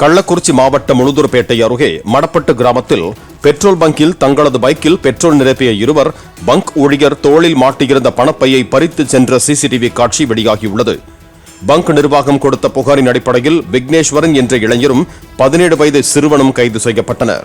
கள்ளக்குறிச்சி மாவட்டம் உளுந்தூர்பேட்டை அருகே மடப்பட்டு கிராமத்தில் பெட்ரோல் பங்கில் தங்களது பைக்கில் பெட்ரோல் நிரப்பிய இருவர் பங்க் ஊழியர் தோளில் மாட்டியிருந்த பணப்பையை பறித்து சென்ற சிசிடிவி காட்சி வெளியாகியுள்ளது. பங்க் நிர்வாகம் கொடுத்த புகாரின் அடிப்படையில் விக்னேஸ்வரன் என்ற இளைஞரும் பதினேழு வயது சிறுவனும் கைது செய்யப்பட்டனர்.